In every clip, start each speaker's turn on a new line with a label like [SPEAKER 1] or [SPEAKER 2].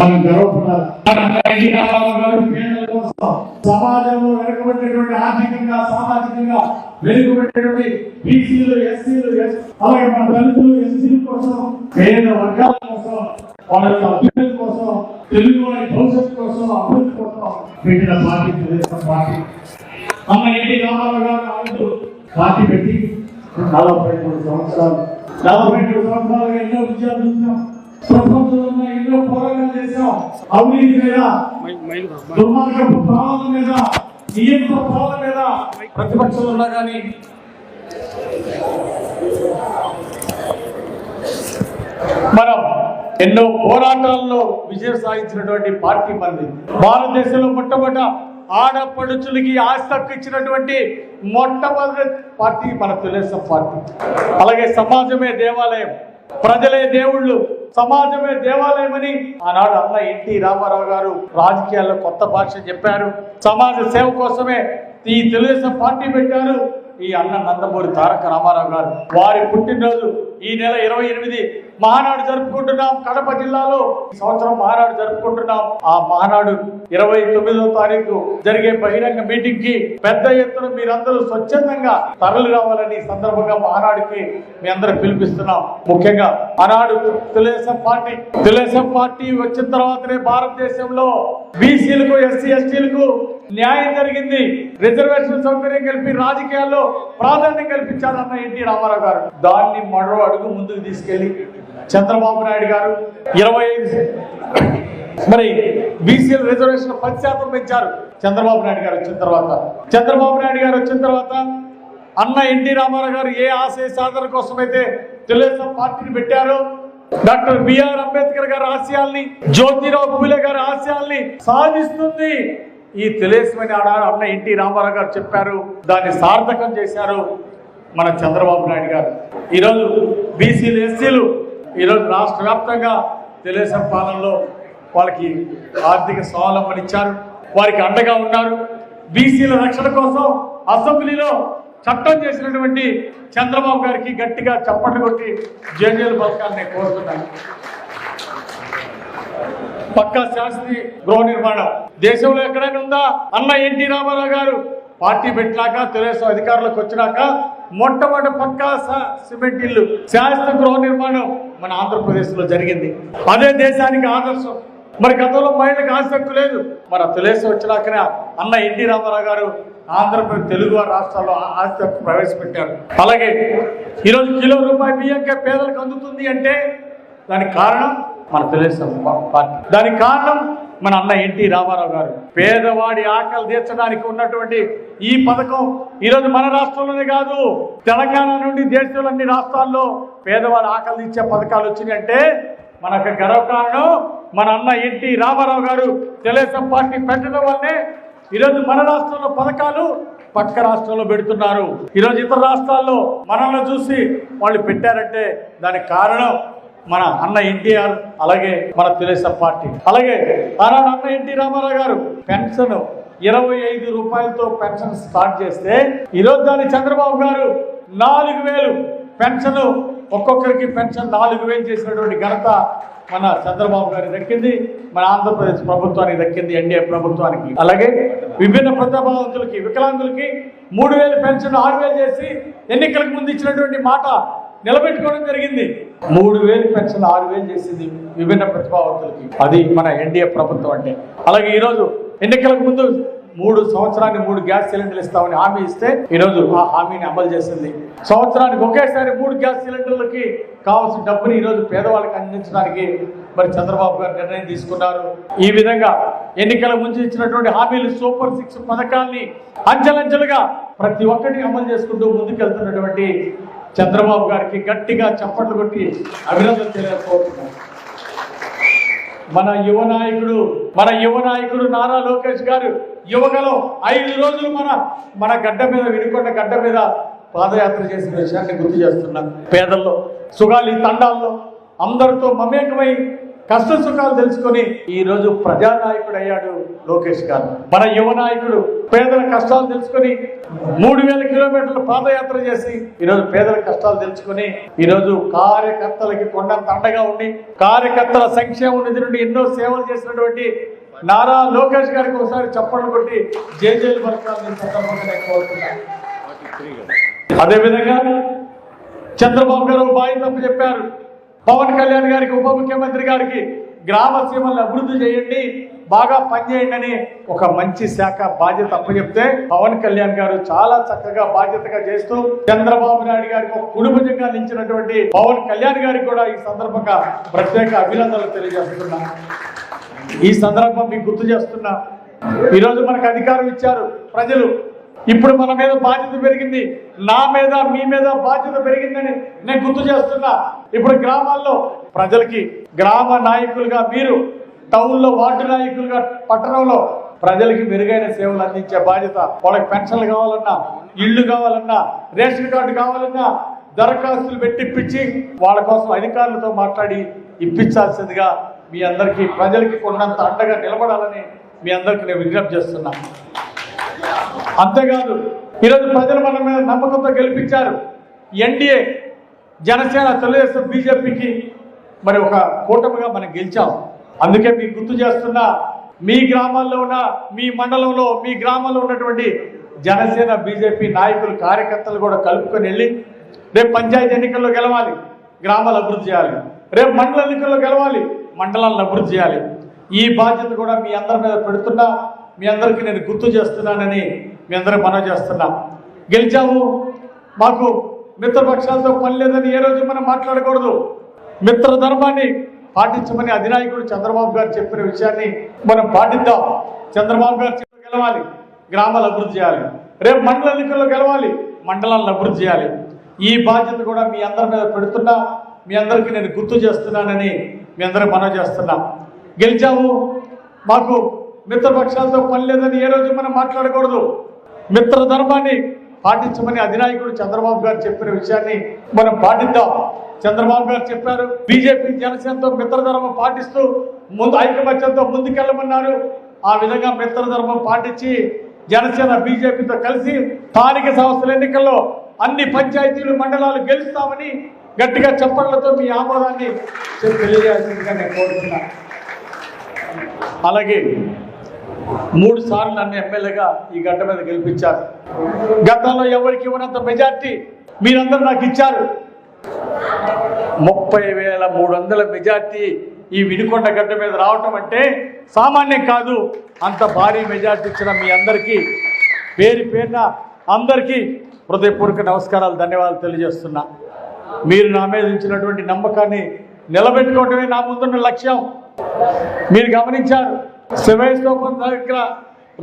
[SPEAKER 1] మనం గర్వపడాలి. సమాజంలో వెనుకబడినటువంటి ఆర్థికంగా సామాజికంగా వెనుకబడినటువంటి బీసీలు ఎస్సీలు అలాగే మన దళితులు ఎస్సీల కోసం పేద వర్గాల కోసం వాళ్ళ యొక్క అభ్యున్నతి కోసం తెలుగు వారి భవిష్యత్తు కోసం అభివృద్ధి కోసం పెట్టిన పార్టీ తెలుగుదేశం పార్టీ. అమ్మ ఎన్టీ రామారావు గారు పార్టీ పెట్టి నలభై మూడు సంవత్సరాలు. నలభై మూడు సంవత్సరాలుగా ఎన్నో విజయాలు చూసాం ప్రపంచంలో ఉన్న ఎన్నో పోరాటాలు చేశాం. అవినీతి మీద దుర్మార్గపు పాలన మీద నియంత్రణ పాలన మీద ప్రతిపక్షంలో ఉన్నా కానీ మనం ఎన్నో పోరాటాల్లో విజయం సాధించినటువంటి పార్టీ మనది. భారతదేశంలో మొట్టమొదట ఆడపడుచులకి ఆస్తి హక్కు ఇచ్చినటువంటి మొట్టమొదటి పార్టీ మన తెలుగుదేశం పార్టీ. అలాగే సమాజమే దేవాలయం. ప్రజలే దేవుళ్ళు సమాజమే దేవాలయమని ఆనాడు అన్న ఎన్టీ రామారావు గారు రాజకీయాల్లో కొత్త భాష చెప్పారు. సమాజ సేవ కోసమే ఈ తెలుగుదేశం పార్టీ పెట్టారు. ఈ అన్న నందమూరి తారక రామారావు గారు వారి పుట్టినరోజు ఈ నెల ఇరవై ఎనిమిది మహానాడు జరుపుకుంటున్నాం. కడప జిల్లాలో ఈ సంవత్సరం మహానాడు జరుపుకుంటున్నాం. ఆ మహానాడు ఇరవై తొమ్మిదో తారీఖు జరిగే బహిరంగ మీటింగ్కి పెద్ద ఎత్తున మీరందరూ స్వచ్ఛందంగా తరలి రావాలని సందర్భంగా మహానాడుకి మీ అందరూ పిలిపిస్తున్నాం. ముఖ్యంగా ఆనాడు తెలుగుదేశం పార్టీ తెలుగుదేశం పార్టీ వచ్చిన తర్వాతనే భారతదేశంలో బీసీలకు ఎస్సీ ఎస్టీలకు న్యాయం జరిగింది. రిజర్వేషన్ సౌకర్యం కలిపి రాజకీయాల్లో ప్రాధాన్యం కల్పించారన్న ఎన్టీ రామారావు గారు. దాన్ని మరో అడుగు ముందుకు తీసుకెళ్ళి చంద్రబాబు నాయుడు గారు ఇరవై ఐదు మరి బీసీల రిజర్వేషన్ పది శాతం పెంచారు. చంద్రబాబు నాయుడు గారు వచ్చిన తర్వాత. చంద్రబాబు నాయుడు గారు వచ్చిన తర్వాత అన్న ఎన్టీ రామారావు గారు ఏ ఆశయ సాధన కోసమైతే తెలుగుదేశం పార్టీని పెట్టారో డాక్టర్ బిఆర్ అంబేద్కర్ గారి ఆశయాల్ని జ్యోతిరావు పూలే గారి ఆశయాల్ని సాధిస్తుంది. ఈ తెలుగుదేశమని ఆడ అన్న ఎన్టీ రామారావు గారు చెప్పారు దాన్ని సార్థకం చేశారు మన చంద్రబాబు నాయుడు గారు. ఈరోజు బీసీలు ఎస్సీలు ఈరోజు రాష్ట్ర వ్యాప్తంగా తెలుగుదేశం పాలనలో వాళ్ళకి ఆర్థిక స్వావలంబన ఇచ్చారు వారికి అండగా ఉన్నారు. బీసీల రక్షణ కోసం అసెంబ్లీలో చట్టం చేసినటువంటి చంద్రబాబు గారికి గట్టిగా చప్పట్లు కొట్టి జేజేలు పథకాన్ని నేను కోరుతున్నాను. పక్కా శాస్త్రి గృహ నిర్మాణం. దేశంలో ఎక్కడైనా ఉందా? అన్న ఎన్టీ రామారావు గారు పార్టీ పెట్టినాక తెలుగుదేశం అధికారులకు వచ్చినాక మొట్టమొదటి పక్కా స- సిమెంట్ ఇల్లు శాస్త్ర గృహ నిర్మాణం మన ఆంధ్రప్రదేశ్లో జరిగింది. అదే దేశానికి ఆదర్శం. మరి గతంలో మహిళలకు ఆసక్తి లేదు. మన తెలుగుదేశం వచ్చినాకనే అన్న ఎన్టీ రామారావు గారు ఆంధ్రప్రదేశ్ తెలుగు రాష్ట్రాల్లో ఆసక్తి ప్రవేశపెట్టారు. అలాగే ఈరోజు కిలో రూపాయి బియ్యంకే పేదలకు అందుతుంది అంటే దానికి కారణం మన తెలుగుదేశం పార్టీ. దానికి కారణం మన అన్న ఎన్టీ రామారావు గారు. పేదవాడి ఆకలి తీర్చడానికి ఉన్నటువంటి ఈ పథకం ఈరోజు మన రాష్ట్రంలోనే కాదు తెలంగాణ నుండి దేశంలో అన్ని రాష్ట్రాల్లో పేదవాడి ఆకలి తీర్చే పథకాలు వచ్చినాయంటే మనకు గర్వకారణం మన అన్న ఎన్టీ రామారావు గారు తెలుగుదేశం పార్టీ పెట్టడం వల్లే ఈరోజు మన రాష్ట్రంలో పథకాలు పక్క రాష్ట్రంలో పెడుతున్నారు. ఈరోజు ఇతర రాష్ట్రాల్లో మనల్ని చూసి వాళ్ళు పెట్టారంటే దానికి కారణం మన అన్న ఎన్టీఆర్ అలాగే మన తెలుగుదేశం పార్టీ. అలాగే ఆనాడు అన్న ఎన్టీ రామారావు గారు పెన్షన్ ఇరవై ఐదు రూపాయలతో పెన్షన్ స్టార్ట్ చేస్తే ఈరోజు దాన్ని చంద్రబాబు గారు నాలుగు వేలు పెన్షన్ ఒక్కొక్కరికి పెన్షన్ నాలుగు వేలు చేసినటువంటి ఘనత మన చంద్రబాబు గారికి దక్కింది. మన ఆంధ్రప్రదేశ్ ప్రభుత్వానికి దక్కింది ఎన్డీఏ ప్రభుత్వానికి. అలాగే విభిన్న ప్రతిభావంతులకి వికలాంగులకి మూడు వేలు పెన్షన్ ఆరు వేలు చేసి ఎన్నికలకు ముందు ఇచ్చినటువంటి మాట నిలబెట్టుకోవడం జరిగింది. మూడు వేలు పెన్షన్ ఆరు వేలు చేసింది విభిన్న ప్రతిభావంతులకి. అది మన ఎన్డీఏ ప్రభుత్వం అంటే. అలాగే ఈరోజు ఎన్నికలకు ముందు మూడు సంవత్సరానికి మూడు గ్యాస్ సిలిండర్లు ఇస్తామని హామీ ఇస్తే ఈరోజు ఆ హామీని అమలు చేసింది. సంవత్సరానికి ఒకేసారి మూడు గ్యాస్ సిలిండర్లకి కావాల్సిన డబ్బుని ఈరోజు పేదవాళ్ళకి అందించడానికి మరి చంద్రబాబు గారు నిర్ణయం తీసుకున్నారు. ఈ విధంగా ఎన్నికల ముందు ఇచ్చినటువంటి హామీలు సూపర్ సిక్స్ పథకాల్ని అంచెలంచెలుగా ప్రతి ఒక్కటి అమలు చేసుకుంటూ ముందుకెళ్తున్నటువంటి చంద్రబాబు గారికి గట్టిగా చప్పట్లు కొట్టి అభినందన తెలియకపోతున్నాను. మన యువ నాయకుడు మన యువ నాయకుడు నారా లోకేష్ గారు యువకలో ఐదు రోజులు మన మన గడ్డ మీద వినుకొండ గడ్డ మీద పాదయాత్ర చేసిన విషయాన్ని గుర్తు చేస్తున్నాం. పేదల్లో సుగాలి తండాల్లో అందరితో మమేకమై కష్ట సుఖాలు తెలుసుకొని ఈ రోజు ప్రజానాయకుడు అయ్యాడు లోకేష్ గారు. మన యువ నాయకుడు పేదల కష్టాలు తెలుసుకొని మూడు వేల కిలోమీటర్లు పాదయాత్ర చేసి ఈరోజు పేదల కష్టాలు తెలుసుకొని ఈరోజు కార్యకర్తలకి కొండంత అండగా ఉండి కార్యకర్తల సంక్షేమ నిధి నుండి ఎన్నో సేవలు చేసినటువంటి నారా లోకేష్ గారికి ఒకసారి చప్పట్లు కొట్టి జేజేలు పలకాలని సందర్భంగా నేను కోరుతున్నాను. అదేవిధంగా చంద్రబాబు గారు బాయి తప్పు చెప్పారు. పవన్ కళ్యాణ్ గారికి ఉప ముఖ్యమంత్రి గారికి గ్రామ సీమలను అభివృద్ధి చేయండి బాగా పనిచేయండి అని ఒక మంచి శాఖ బాధ్యత అప్పచెప్తే పవన్ కళ్యాణ్ గారు చాలా చక్కగా బాధ్యతగా చేస్తూ చంద్రబాబు నాయుడు గారికి ఒక కుడుభుజంగా నిలిచినటువంటి పవన్ కళ్యాణ్ గారికి కూడా ఈ సందర్భంగా ప్రత్యేక అభినందనలు తెలియజేస్తున్నా. ఈ సందర్భం మీకు గుర్తు చేస్తున్నా. ఈరోజు మనకు అధికారం ఇచ్చారు ప్రజలు. ఇప్పుడు మన మీద బాధ్యత పెరిగింది నా మీద మీ మీద బాధ్యత పెరిగిందని నేను గుర్తు చేస్తున్నా. ఇప్పుడు గ్రామాల్లో ప్రజలకి గ్రామ నాయకులుగా మీరు టౌన్లో వార్డు నాయకులుగా పట్టణంలో ప్రజలకి మెరుగైన సేవలు అందించే బాధ్యత. వాళ్ళకి పెన్షన్లు కావాలన్నా ఇళ్ళు కావాలన్నా రేషన్ కార్డు కావాలన్నా దరఖాస్తులు పెట్టిప్పించి వాళ్ళ కోసం అధికారులతో మాట్లాడి ఇప్పించాల్సిందిగా మీ అందరికీ ప్రజలకి కొన్నంత అండగా నిలబడాలని మీ అందరికీ నేను విజ్ఞప్తి చేస్తున్నాను అంతేకాదు ఈరోజు ప్రజలు మన మీద నమ్మకంతో గెలిపించారు. ఎన్డీఏ జనసేన తెలుగుదేశం బీజేపీకి మరి ఒక కూటమిగా మనం గెలిచాం. అందుకే మీకు గుర్తు చేస్తున్నా మీ గ్రామాల్లో ఉన్న మీ మండలంలో మీ గ్రామంలో ఉన్నటువంటి జనసేన బీజేపీ నాయకులు కార్యకర్తలు కూడా కలుపుకొని వెళ్ళి రేపు పంచాయతీ ఎన్నికల్లో గెలవాలి గ్రామాలు అభివృద్ధి చేయాలి. రేపు మండల ఎన్నికల్లో గెలవాలి మండలాలను అభివృద్ధి చేయాలి. ఈ బాధ్యత కూడా మీ అందరి మీద పెడుతున్నా మీ అందరికీ నేను గుర్తు చేస్తున్నానని మీ అందరికి మనవి చేస్తున్నాం. గెలిచాము. మాకు మిత్రపక్షాలతో పని లేదని ఏ రోజు మనం మాట్లాడకూడదు. మిత్ర ధర్మాన్ని పాటించమని అధినాయకుడు చంద్రబాబు గారు చెప్పిన విషయాన్ని మనం పాటిద్దాం. చంద్రబాబు గారు చెప్పి గెలవాలి. గ్రామాలు అభివృద్ధి చేయాలి. రేపు మండల ఎన్నికల్లో గెలవాలి. మండలాలను అభివృద్ధి చేయాలి. ఈ బాధ్యత కూడా మీ అందరి మీద పెడుతున్నా మీ అందరికీ నేను గుర్తు చేస్తున్నానని మీ అందరం మనవి చేస్తున్నా. గెలిచాము. మాకు మిత్రపక్షాలతో పని లేదని ఏ రోజు మనం మాట్లాడకూడదు. మిత్ర ధర్మాన్ని పాటించమని అధినాయకుడు చంద్రబాబు గారు చెప్పిన విషయాన్ని మనం పాటిద్దాం. చంద్రబాబు గారు చెప్పారు బీజేపీ జనసేనతో మిత్రధర్మం పాటిస్తూ ముందు ఐకమత్యంతో ముందుకెళ్ళమన్నారు. ఆ విధంగా మిత్రధర్మం పాటించి జనసేన బీజేపీతో కలిసి స్థానిక సంస్థల ఎన్నికల్లో అన్ని పంచాయతీలు మండలాలు గెలుస్తామని గట్టిగా చెప్పడంతో మీ ఆమోదాన్ని తెలియజేయాల్సిందిగా నేను కోరుతున్నాను. అలాగే మూడు సార్లు నన్ను ఎమ్మెల్యేగా ఈ గడ్డ మీద గెలిపించారు. గతంలో ఎవరికి ఇవ్వనంత మెజార్టీ మీరందరూ నాకు ఇచ్చారు. ముప్పై వేల మూడు వందల మెజార్టీ ఈ వినుకొండ గడ్డ మీద రావటం అంటే సామాన్యం కాదు. అంత భారీ మెజార్టీ ఇచ్చిన మీ అందరికీ పేరు పేరున అందరికీ హృదయపూర్వక నమస్కారాలు ధన్యవాదాలు తెలియజేస్తున్నా. మీరు నా మీద ఉంచినటువంటి నమ్మకాన్ని నిలబెట్టుకోవటమే నా ముందున్న లక్ష్యం. మీరు గమనించారు శివైస్తోపం దగ్గర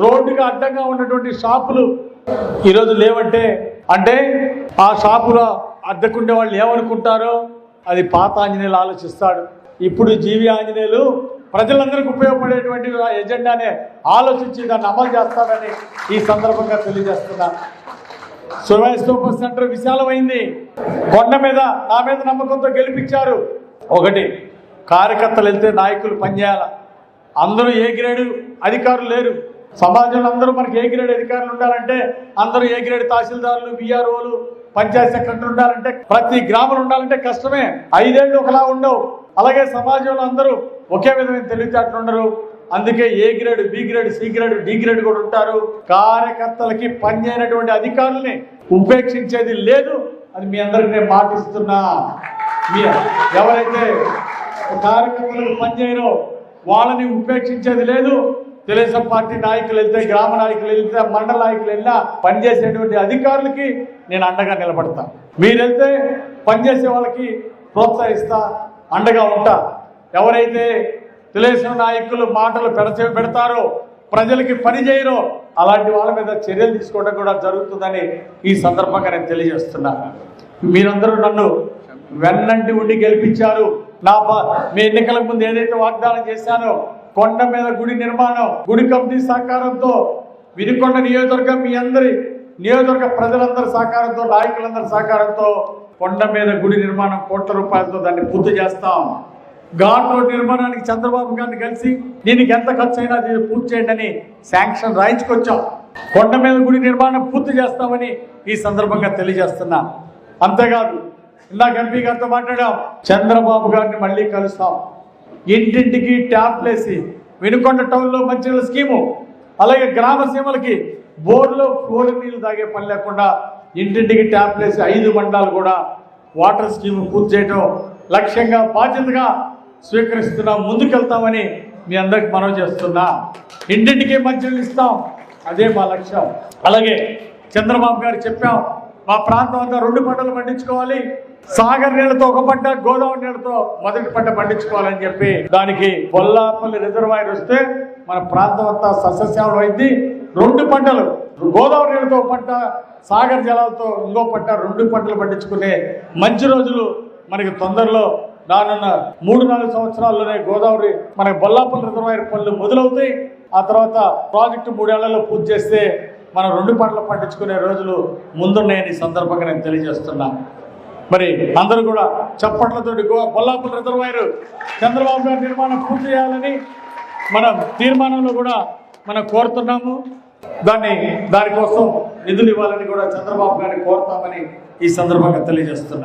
[SPEAKER 1] రోడ్డుకి అడ్డంగా ఉన్నటువంటి షాపులు ఈరోజు లేవంటే అంటే ఆ షాపులో అద్దెకుండే వాళ్ళు ఏమనుకుంటారో అది పాత ఆంజనేయులు ఆలోచిస్తాడు. ఇప్పుడు జీవి ఆంజనేయులు ప్రజలందరికీ ఉపయోగపడేటువంటి ఎజెండానే ఆలోచించి దాన్ని అమలు చేస్తారని ఈ సందర్భంగా తెలియజేస్తున్నా. సువైస్తోప సెంటర్ విశాలమైంది. కొండ మీద నా మీద నమ్మకంతో గెలిపించారు. ఒకటి కార్యకర్తలు వెళ్తే నాయకులు పనిచేయాలా? అందరూ ఏ గ్రేడు అధికారులు లేరు. సమాజంలో అందరూ మనకి ఏ గ్రేడ్ అధికారులు ఉండాలంటే అందరూ ఏ గ్రేడ్ తహసీల్దారులు బీఆర్ఓలు పంచాయత్ సెక్రటరీ ఉండాలంటే ప్రతి గ్రామంలో ఉండాలంటే కష్టమే. ఐదేళ్ళు ఒకలా ఉండవు. అలాగే సమాజంలో అందరూ ఒకే విధమైన తెలివితేటలు ఉండరు. అందుకే A grade B grade C grade D grade కూడా ఉంటారు. కార్యకర్తలకి పనిచేయనటువంటి అధికారుల్ని ఉపేక్షించేది లేదు. అది మీ అందరికి నేను మాటిస్తున్నా. మీ ఎవరైతే కార్యకర్తలకు పనిచేయరో వాళ్ళని ఉపేక్షించేది లేదు. తెలుగుదేశం పార్టీ నాయకులు వెళ్తే గ్రామ నాయకులు వెళ్తే మండల నాయకులు వెళ్ళినా పనిచేసేటువంటి అధికారులకి నేను అండగా నిలబడతా. మీరు వెళ్తే పనిచేసే వాళ్ళకి ప్రోత్సహిస్తా అండగా ఉంటా. ఎవరైతే తెలుగుదేశం నాయకులు మాటలు పెడచే పెడతారో ప్రజలకి పని చేయరో అలాంటి వాళ్ళ మీద చర్యలు తీసుకోవడం కూడా జరుగుతుందని ఈ సందర్భంగా నేను తెలియజేస్తున్నాను మీరందరూ నన్ను వెన్నంటి ఉండి గెలిపించారు. నా ప- మీ ఎన్నికల ముందు ఏదైతే వాగ్దానం చేశానో కొండ మీద గుడి నిర్మాణం గుడి కంపెనీ సహకారంతో వినుకొండ నియోజకవర్గం మీ అందరి నియోజకవర్గ ప్రజలందరి సహకారంతో నాయకులందరి సహకారంతో కొండ మీద గుడి నిర్మాణం కోట్ల రూపాయలతో దాన్ని పూర్తి చేస్తాం. ఘాట్ రోడ్ నిర్మాణానికి చంద్రబాబు గారిని కలిసి దీనికి ఎంత ఖర్చు అయినా దీన్ని పూర్తి చేయండి అని శాంక్షన్ రాయించుకొచ్చాం. కొండ మీద గుడి నిర్మాణం పూర్తి చేస్తామని ఈ సందర్భంగా తెలియజేస్తున్నా. అంతేకాదు ఇందాక ఎంపీ గారితో మాట్లాడాం. చంద్రబాబు గారిని మళ్ళీ కలుస్తాం. ఇంటింటికి ట్యాప్లు వేసి టౌన్లో మంచినీళ్ళ స్కీము అలాగే గ్రామ సీమలకి బోర్లో ఫ్లోర్ నీళ్ళు తాగే పని లేకుండా ఇంటింటికి ట్యాప్లు వేసి ఐదు మండలాలు కూడా వాటర్ స్కీమ్ పూర్తి చేయడం లక్ష్యంగా బాధ్యతగా స్వీకరిస్తున్నాం. ముందుకెళ్తామని మీ అందరికి మనం చేస్తున్నా. ఇంటింటికి మంచినీళ్ళు ఇస్తాం. అదే మా లక్ష్యం. అలాగే చంద్రబాబు గారు చెప్పాం మా ప్రాంతం అంతా రెండు పంటలు పండించుకోవాలి. సాగర్ నీళ్ళతో ఒక పంట గోదావరి నీళ్ళతో మొదటి పంట పండించుకోవాలని చెప్పి దానికి బొల్లాపల్లి రిజర్వాయర్ వస్తే మన ప్రాంతం అంతా సస్యశ్యామలం అయింది. రెండు పంటలు గోదావరి నీళ్ళతో పంట సాగర్ జలాలతో ఇంకో పంట రెండు పంటలు పండించుకునే మంచి రోజులు మనకి తొందరలో రానున్న మూడు నాలుగు సంవత్సరాల్లోనే గోదావరి మన బొల్లాపల్లి రిజర్వాయర్ పనులు మొదలవుతాయి. ఆ తర్వాత ప్రాజెక్టు మూడేళ్ళలో పూర్తి చేస్తే మనం రెండు పంటలు పండించుకునే రోజులు ముందున్నాయని సందర్భంగా నేను తెలియజేస్తున్నాను మరి అందరూ కూడా చప్పట్లతో గో బొల్లాపల్లి రిజర్వాయర్ చంద్రబాబు గారి నిర్మాణం పూర్తి చేయాలని మనం తీర్మానంలో కూడా మనం కోరుతున్నాము. దాన్ని దానికోసం నిధులు ఇవ్వాలని కూడా చంద్రబాబు గారిని కోరుతామని ఈ సందర్భంగా తెలియజేస్తున్నాం.